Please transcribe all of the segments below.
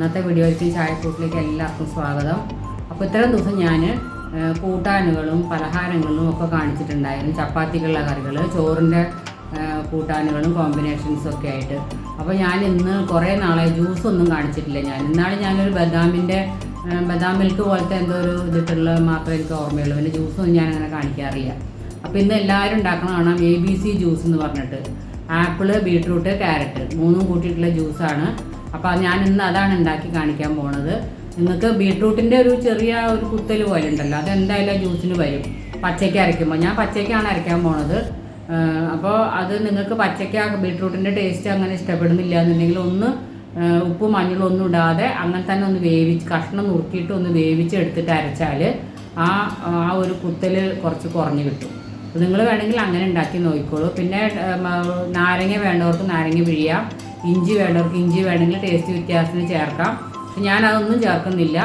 ഇന്നത്തെ വീഡിയോയ്ക്ക് ചായക്കൂട്ടിലേക്ക് എല്ലാവർക്കും സ്വാഗതം. അപ്പോൾ ഇത്രയും ദിവസം ഞാൻ കൂട്ടാനുകളും പലഹാരങ്ങളും ഒക്കെ കാണിച്ചിട്ടുണ്ടായിരുന്നു. ചപ്പാത്തിക്കുള്ള കറികൾ ചോറിന്റെ കൂട്ടാനുകളും കോമ്പിനേഷൻസും ഒക്കെ ആയിട്ട്. അപ്പോൾ ഞാൻ ഇന്ന് കുറേ നാളെ ജ്യൂസ് ഒന്നും കാണിച്ചിട്ടില്ല ഞാൻ. ഇന്നാൾ ഞാനൊരു ബദാമിന്റെ ബദാം മിൽക്ക് പോലത്തെ എന്തോ ഒരു ഇതിട്ടുള്ള മാത്രമേ എനിക്ക് ഓർമ്മയുള്ളൂ. പിന്നെ ജ്യൂസൊന്നും ഞാൻ അങ്ങനെ കാണിക്കാറില്ല. അപ്പോൾ ഇന്ന് എല്ലാവരും ഉണ്ടാക്കണം കാണാം എ ബി സി ജ്യൂസ് എന്ന് പറഞ്ഞിട്ട്. Apple beetroot carrot. മൂന്നും കൂട്ടിയിട്ടുള്ള ജ്യൂസാണ് അപ്പോൾ ഞാൻ ഇന്ന് അതാണ് ഉണ്ടാക്കി കാണിക്കാൻ പോണത്. നിങ്ങൾക്ക് ബീട്രൂട്ടിന്റെ ഒരു ചെറിയ ഒരു കുത്തൽ പോലെ ഉണ്ടല്ലോ അതെന്തായാലും ജ്യൂസിന് വരും. പച്ചയ്ക്ക് അരയ്ക്കുമ്പോൾ ഞാൻ പച്ചയ്ക്കാണ് അരയ്ക്കാൻ പോണത്. അപ്പോൾ അത് നിങ്ങൾക്ക് പച്ചയ്ക്ക് ബീട്രൂട്ടിന്റെ ടേസ്റ്റ് അങ്ങനെ ഇഷ്ടപ്പെടുന്നില്ല എന്നുണ്ടെങ്കിൽ ഒന്ന് ഉപ്പും മഞ്ഞളും ഒന്നും ഇടാതെ അങ്ങനെ തന്നെ ഒന്ന് വേവിച്ച് കഷ്ണം നുറുക്കിയിട്ട് ഒന്ന് വേവിച്ച് എടുത്തിട്ട് അരച്ചാൽ ആ ആ ഒരു കുത്തൽ കുറച്ച് കുറഞ്ഞു കിട്ടും. നിങ്ങൾ വേണമെങ്കിൽ അങ്ങനെ ഉണ്ടാക്കി നോക്കിക്കോളൂ. പിന്നെ നാരങ്ങ വേണ്ടവർക്ക് നാരങ്ങ പിഴിയാം. ഇഞ്ചി വേണ്ടവർക്ക് ഇഞ്ചി വേണമെങ്കിൽ ടേസ്റ്റ് വ്യത്യാസത്തിന് ചേർക്കാം. ഞാൻ അതൊന്നും ചേർക്കുന്നില്ല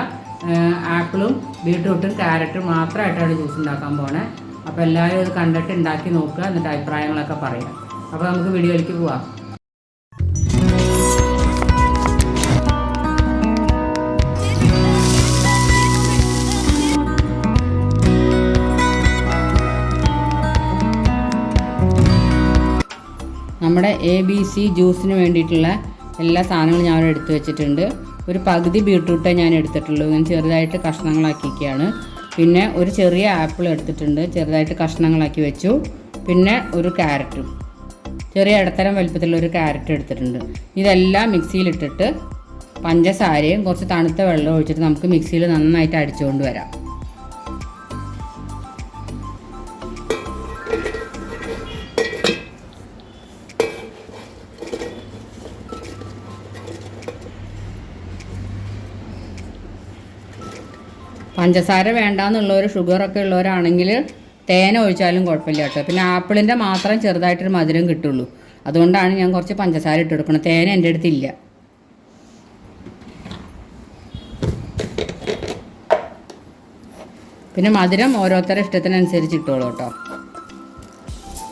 ആപ്പിളും ബീട്രൂട്ടും ക്യാരറ്റും മാത്രമായിട്ടാണ് ജ്യൂസ് ഉണ്ടാക്കാൻ പോണേ. അപ്പോൾ എല്ലാവരും ഇത് കണ്ടിട്ട് ഉണ്ടാക്കി നോക്കുക എന്നിട്ട് അഭിപ്രായങ്ങളൊക്കെ പറയാം. അപ്പോൾ നമുക്ക് വീഡിയോയിലേക്ക് പോവാം. നമ്മുടെ എ ബി സി ജ്യൂസിന് വേണ്ടിയിട്ടുള്ള എല്ലാ സാധനങ്ങളും ഞാൻ എടുത്തു വെച്ചിട്ടുണ്ട്. ഒരു പകുതി ബീട്രൂട്ടേ ഞാൻ എടുത്തിട്ടുള്ളൂ. ഞാൻ ചെറുതായിട്ട് കഷ്ണങ്ങളാക്കിയൊക്കെയാണ് പിന്നെ ഒരു ചെറിയ ആപ്പിൾ എടുത്തിട്ടുണ്ട്. ചെറുതായിട്ട് കഷ്ണങ്ങളാക്കി വെച്ചു. പിന്നെ ഒരു ക്യാരറ്റും. ചെറിയ ഇടത്തരം വലുപ്പത്തിലുള്ള ഒരു ക്യാരറ്റ് എടുത്തിട്ടുണ്ട്. ഇതെല്ലാം മിക്സിയിലിട്ടിട്ട് പഞ്ചസാരയും കുറച്ച് തണുത്ത വെള്ളം ഒഴിച്ചിട്ട് നമുക്ക് മിക്സിയിൽ നന്നായിട്ട് അടിച്ചുകൊണ്ട് വരാം. പഞ്ചസാര വേണ്ടാന്നുള്ളവർ ഷുഗറൊക്കെ ഉള്ളവരാണെങ്കിൽ തേന ഒഴിച്ചാലും കുഴപ്പമില്ല കേട്ടോ. പിന്നെ ആപ്പിളിന്റെ മാത്രം ചെറുതായിട്ടൊരു മധുരം കിട്ടുള്ളൂ. അതുകൊണ്ടാണ് ഞാൻ കുറച്ച് പഞ്ചസാര ഇട്ട് കൊടുക്കുന്നത് തേന എന്റെ അടുത്തില്ല പിന്നെ മധുരം ഓരോരുത്തരുടെ ഇഷ്ടത്തിനനുസരിച്ച് ഇട്ടോളൂ കേട്ടോ.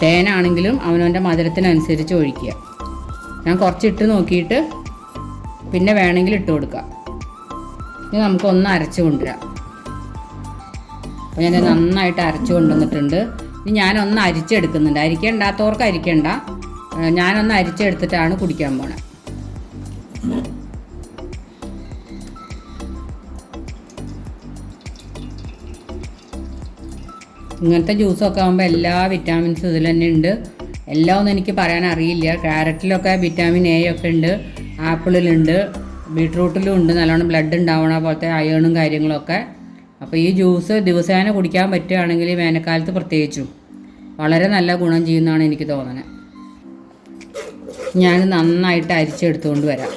തേനാണെങ്കിലും അവനവന്റെ മധുരത്തിനനുസരിച്ച് ഒഴിക്കുക. ഞാൻ കുറച്ച് ഇട്ട് നോക്കിയിട്ട് പിന്നെ വേണമെങ്കിൽ ഇട്ട് കൊടുക്കാം. ഇനി നമുക്കൊന്ന് അരച്ച് കൊണ്ടുവരാം. അപ്പോൾ ഞാൻ നന്നായിട്ട് അരച്ച് കൊണ്ടുവന്നിട്ടുണ്ട്. ഇനി ഞാനൊന്ന് അരിച്ചെടുക്കുന്നുണ്ട്. അരിക്കണ്ടാത്തവർക്ക് അരിക്കണ്ട. ഞാനൊന്ന് അരിച്ചെടുത്തിട്ടാണ് കുടിക്കാൻ പോണത് ഇങ്ങനത്തെ ജ്യൂസൊക്കെ ആകുമ്പോൾ എല്ലാ വിറ്റാമിൻസും ഇതിൽ തന്നെ ഉണ്ട്. എല്ലാം ഒന്നും എനിക്ക് പറയാൻ അറിയില്ല. ക്യാരറ്റിലൊക്കെ വിറ്റാമിൻ എ ഒക്കെ ഉണ്ട്. ആപ്പിളിലുണ്ട്. ബീട്രൂട്ടിലും ഉണ്ട്. നല്ലോണം ബ്ലഡ് ഉണ്ടാവണ പോലത്തെ അയേണും കാര്യങ്ങളൊക്കെ. അപ്പോൾ ഈ ജ്യൂസ് ദിവസേന കുടിക്കാൻ പറ്റുകയാണെങ്കിൽ വേനൽക്കാലത്ത് പ്രത്യേകിച്ചും. വളരെ നല്ല ഗുണം ചെയ്യുന്നതാണ് എനിക്ക് തോന്നുന്നത് ഞാൻ നന്നായിട്ട് അരിച്ചെടുത്തുകൊണ്ട് വരാം.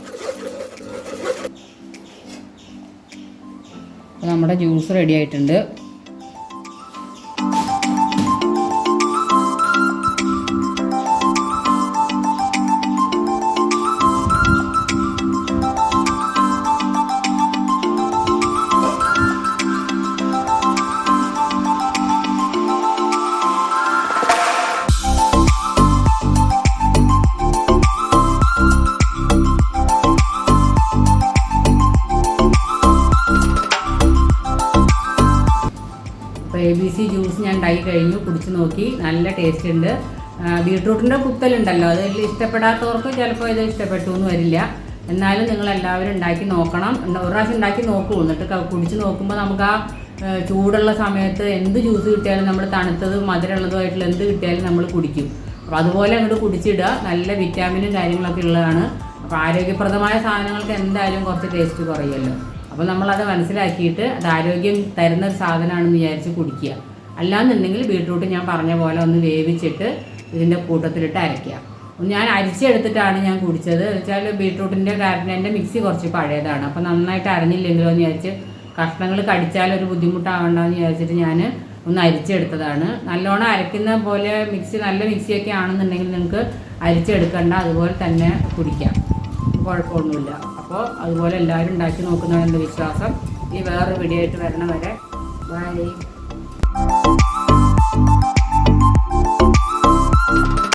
നമ്മുടെ ജ്യൂസ് റെഡി ആയിട്ടുണ്ട്. അപ്പോൾ എ ബി സി ജ്യൂസ് ഞാൻ ഉണ്ടാക്കി കഴിഞ്ഞു കുടിച്ച് നോക്കി. നല്ല ടേസ്റ്റ് ഉണ്ട്. ബീട്രൂട്ടിന്റെ കുത്തലുണ്ടല്ലോ അത് വലിയ ഇഷ്ടപ്പെടാത്തവർക്ക് ചിലപ്പോൾ ഇത് ഇഷ്ടപ്പെട്ടു എന്ന് വരില്ല. എന്നാലും നിങ്ങൾ എല്ലാവരും ഉണ്ടാക്കി നോക്കണം. ഒരു പ്രാവശ്യം ഉണ്ടാക്കി നോക്കൂ. എന്നിട്ട് കുടിച്ച് നോക്കുമ്പോൾ നമുക്ക് ആ ആ, ചൂടുള്ള സമയത്ത് എന്ത് ജ്യൂസ് കിട്ടിയാലും നമ്മൾ തണുത്തതും മധുരമുള്ളതുമായിട്ടുള്ള എന്ത് കിട്ടിയാലും നമ്മൾ കുടിക്കും. അപ്പോൾ അതുപോലെ അങ്ങോട്ട് കുടിച്ചിടുക. നല്ല വിറ്റാമിനും കാര്യങ്ങളൊക്കെ ഉള്ളതാണ്. അപ്പോൾ ആരോഗ്യപ്രദമായ സാധനങ്ങൾക്ക് എന്തായാലും കുറച്ച് ടേസ്റ്റ് കുറയുമല്ലോ അപ്പോൾ നമ്മളത് മനസ്സിലാക്കിയിട്ട് അത് ആരോഗ്യം തരുന്ന ഒരു സാധനമാണെന്ന് വിചാരിച്ച് കുടിക്കുക. അല്ലാന്നുണ്ടെങ്കിൽ ബീട്രൂട്ട് ഞാൻ പറഞ്ഞ പോലെ ഒന്ന് വേവിച്ചിട്ട് ഇതിന്റെ കൂട്ടത്തിലിട്ട് അരയ്ക്കുക. ഞാൻ അരിച്ചെടുത്തിട്ടാണ് ഞാൻ കുടിച്ചത്. വെച്ചാൽ ബീട്രൂട്ടിന്റെ കാരണം എന്റെ മിക്സി കുറച്ച് പഴയതാണ്. അപ്പോൾ നന്നായിട്ട് അരഞ്ഞില്ലെങ്കിലോ എന്ന് വിചാരിച്ച് കഷ്ണങ്ങൾ കടിച്ചാൽ ഒരു ബുദ്ധിമുട്ടാവണ്ടെന്ന് വിചാരിച്ചിട്ട് ഞാൻ ഒന്ന് അരിച്ചെടുത്തതാണ്. നല്ലോണം അരയ്ക്കുന്ന പോലെ മിക്സി നല്ല മിക്സിയൊക്കെ ആണെന്നുണ്ടെങ്കിൽ നിങ്ങൾക്ക് അരിച്ചെടുക്കണ്ട. അതുപോലെ തന്നെ കുടിക്കാം. കുഴപ്പമൊന്നുമില്ല. അപ്പോൾ അതുപോലെ എല്ലാവരും ഉണ്ടാക്കി നോക്കുന്നതാണ് എന്റെ വിശ്വാസം? ഈ വേറൊരു വീഡിയോ ആയിട്ട് വരണ വരെ ബൈ